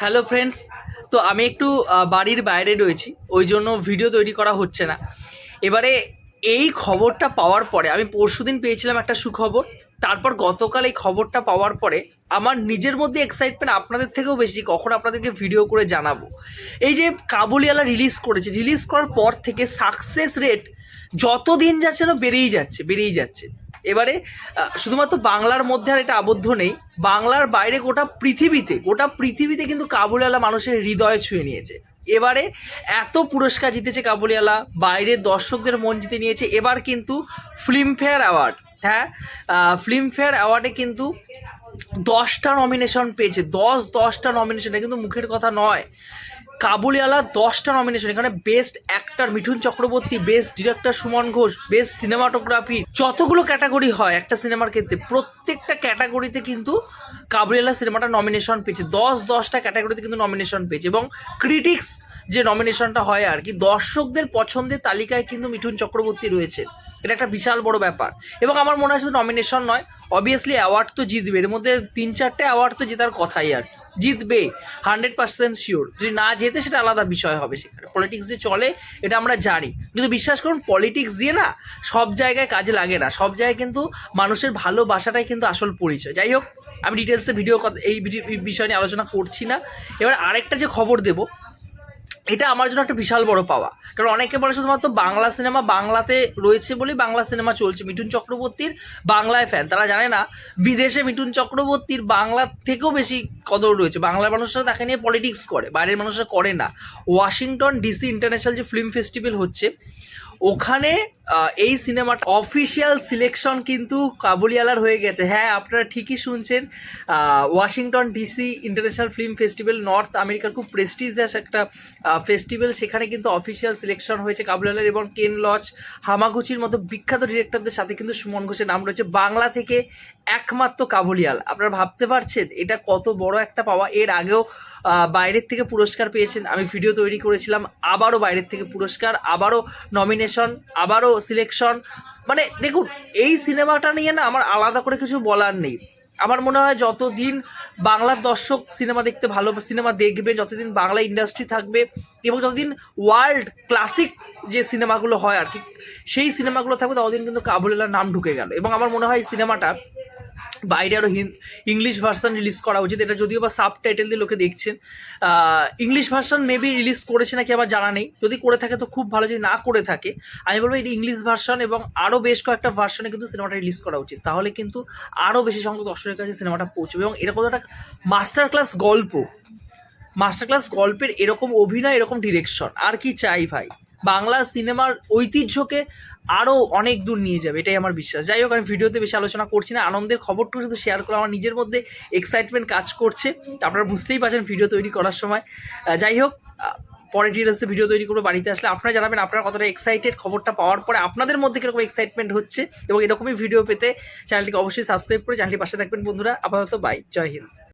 Hello friends তো আমি একটু বাড়ির বাইরে রয়েছি, ওই জন্য ভিডিও তৈরি করা হচ্ছে না। এবারে এই খবরটা পাওয়ার পরে, আমি পরশুদিন পেয়েছিলাম একটা সুখবর, তারপর গতকাল এই খবরটা পাওয়ার পরে আমার নিজের মধ্যে এক্সাইটমেন্ট আপনাদের থেকেও বেশি, কখন আপনাদেরকে ভিডিও করে জানাব। এই যে কাবুলিওয়ালা রিলিজ করেছে রিলিজ করার পর থেকে সাকসেস রেট যত দিন যাচ্ছে না বেড়েই যাচ্ছে বেড়েই যাচ্ছে। এবারে শুধুমাত্র বাংলার মধ্যে আর এটা আবদ্ধ নেই, বাংলার বাইরে গোটা পৃথিবীতে গোটা পৃথিবীতে কিন্তু কাবুলিওয়ালা মানুষের হৃদয় ছুঁয়ে নিয়েছে। এবারে এত পুরস্কার জিতেছে কাবুলিওয়ালা বাইরের দর্শকদের মন জিতে নিয়েছে। এবার কিন্তু ফিল্মফেয়ার অ্যাওয়ার্ড হ্যাঁ ফিল্মফেয়ার অ্যাওয়ার্ডে কিন্তু দশটা নমিনেশন পেয়েছে, দশ দশটা নমিনেশন এটা কিন্তু মুখের কথা নয়। কাবুলিওয়ালা দশটা নমিনেশন এখানে best actor Mithun Chakraborty best director Suman Ghosh best cinematography যতগুলো ক্যাটাগরি হয় একটা সিনেমার ক্ষেত্রে, প্রত্যেকটা ক্যাটাগরিতে কিন্তু কাবুলিওয়ালা সিনেমাটা নমিনেশন পেয়েছে। দশ, দশটা ক্যাটাগরিতে কিন্তু নমিনেশন পেয়েছে এবং ক্রিটিক্স যে নমিনেশনটা হয় আর কি, দর্শকদের পছন্দের তালিকায় কিন্তু মিঠুন চক্রবর্তী রয়েছে। এটা একটা বিশাল বড় ব্যাপার। এবং আমার মনে হয় শুধু নমিনেশন নয় অবভিয়াসলি অ্যাওয়ার্ড তো জিতবে। এর মধ্যে তিন চারটে অ্যাওয়ার্ড তো জেতার কথাই আর জিতবে হান্ড্রেড পার্সেন্ট শিওর যদি না জেতে সেটা আলাদা বিষয় হবে সেখানে। পলিটিক্স যে চলে, এটা আমরা জানি। কিন্তু বিশ্বাস করুন পলিটিক্স দিয়ে না সব জায়গায় কাজে লাগে না। সব জায়গায় কিন্তু মানুষের ভালোবাসাটাই কিন্তু আসল পরিচয়। যাই হোক, আমি ডিটেলসে ভিডিও এই বিষয় নিয়ে আলোচনা করছি না। এবার আরেকটা যে খবর দেবো এটা আমার জন্য একটা বিশাল বড় পাওয়া। কারণ অনেকে বলে শুধুমাত্র বাংলা সিনেমা বাংলাতে রয়েছে বলেই বাংলা সিনেমা চলছে। মিঠুন চক্রবর্তীর বাংলায় ফ্যান তারা জানে না, বিদেশে মিঠুন চক্রবর্তীর বাংলা থেকেও বেশি কদর রয়েছে। বাংলার মানুষরা তাকে নিয়ে পলিটিক্স করে, বাইরের মানুষরা করে না। ওয়াশিংটন ডিসি ইন্টারন্যাশনাল যে ফিল্ম ফেস্টিভ্যাল হচ্ছে, ওখানে এই সিনেমাটা অফিসিয়াল সিলেকশন কিন্তু কাবুলিওয়ালার হয়ে গেছে। হ্যাঁ আপনারা ঠিকই শুনছেন। Washington DC international film festival north আমেরিকার খুব প্রেস্টিজিয়াস একটা ফেস্টিভ্যাল সেখানে কিন্তু অফিসিয়াল সিলেকশন হয়েছে কাবুলিওয়ালার এবং কেন লজ হামাগুচির মতো বিখ্যাত ডিরেক্টরদের সাথে কিন্তু সুমন ঘোষের নাম রয়েছে। বাংলা থেকে একমাত্র কাবুলিয়াল আপনারা ভাবতে পারছেন, এটা কত বড় একটা পাওয়া। এর আগেও বাইরের থেকে পুরস্কার পেয়েছেন। আমি ভিডিও তৈরি করেছিলাম, আবারও বাইরের থেকে পুরস্কার, আবারও নমিনেশন আবারও সিলেকশন মানে দেখুন, এই সিনেমাটা নিয়ে না আমার আলাদা করে কিছু বলার নেই। আমার মনে হয় যতদিন বাংলার দর্শক সিনেমা দেখতে ভালো সিনেমা দেখবে, যতদিন বাংলা ইন্ডাস্ট্রি থাকবে এবং যতদিন ওয়ার্ল্ড ক্লাসিক যে সিনেমাগুলো হয় আর কি, সেই সিনেমাগুলো থাকবে, ততদিন কিন্তু কাবুলেলার নাম ঢুকে গেল। এবং আমার মনে হয় সিনেমাটা বাইরে আরও ইংলিশ ভার্সান রিলিজ করা উচিত। এটা যদিও বা সাব টাইটেল দিয়ে লোকে দেখছেন। ইংলিশ ভার্সন মেবি রিলিজ করেছে নাকি আমার জানা নেই। যদি করে থাকে তো খুব ভালো, যদি না করে থাকে, আমি বলব এটি ইংলিশ ভার্সান এবং আরও বেশ কয়েকটা ভার্সনে কিন্তু সিনেমাটা রিলিজ করা উচিত। তাহলে কিন্তু আরও বেশি সংখ্যক দর্শকের কাছে সিনেমাটা পৌঁছবে এবং এরকম একটা মাস্টার ক্লাস গল্প মাস্টার ক্লাস গল্পের এরকম অভিনয়, এরকম ডিরেকশন আর কি চাই ভাই? বাংলা সিনেমার ঐতিহ্যকে আরও অনেক দূর নিয়ে যাবে, এটাই আমার বিশ্বাস। যাই হোক, আমি ভিডিওতে বেশি আলোচনা করছি না, আনন্দের খবরটুকু শুধু শেয়ার করে আমার নিজের মধ্যে এক্সাইটমেন্ট কাজ করছে। আপনারা বুঝতেই পারছেন ভিডিও তৈরি করার সময়। যাই হোক পরে ডিটেলসে ভিডিও তৈরি করে বাড়িতে আসলে। আপনারা জানাবেন আপনারা কতটা এক্সাইটেড খবরটা পাওয়ার পরে আপনাদের মধ্যে কীরকম এক্সাইটমেন্ট হচ্ছে এবং এরকমই ভিডিও পেতে চ্যানেলটিকে অবশ্যই সাবস্ক্রাইব করে চ্যানেলটি পাশে থাকবেন বন্ধুরা। আপাতত বাই জয় হিন্দ।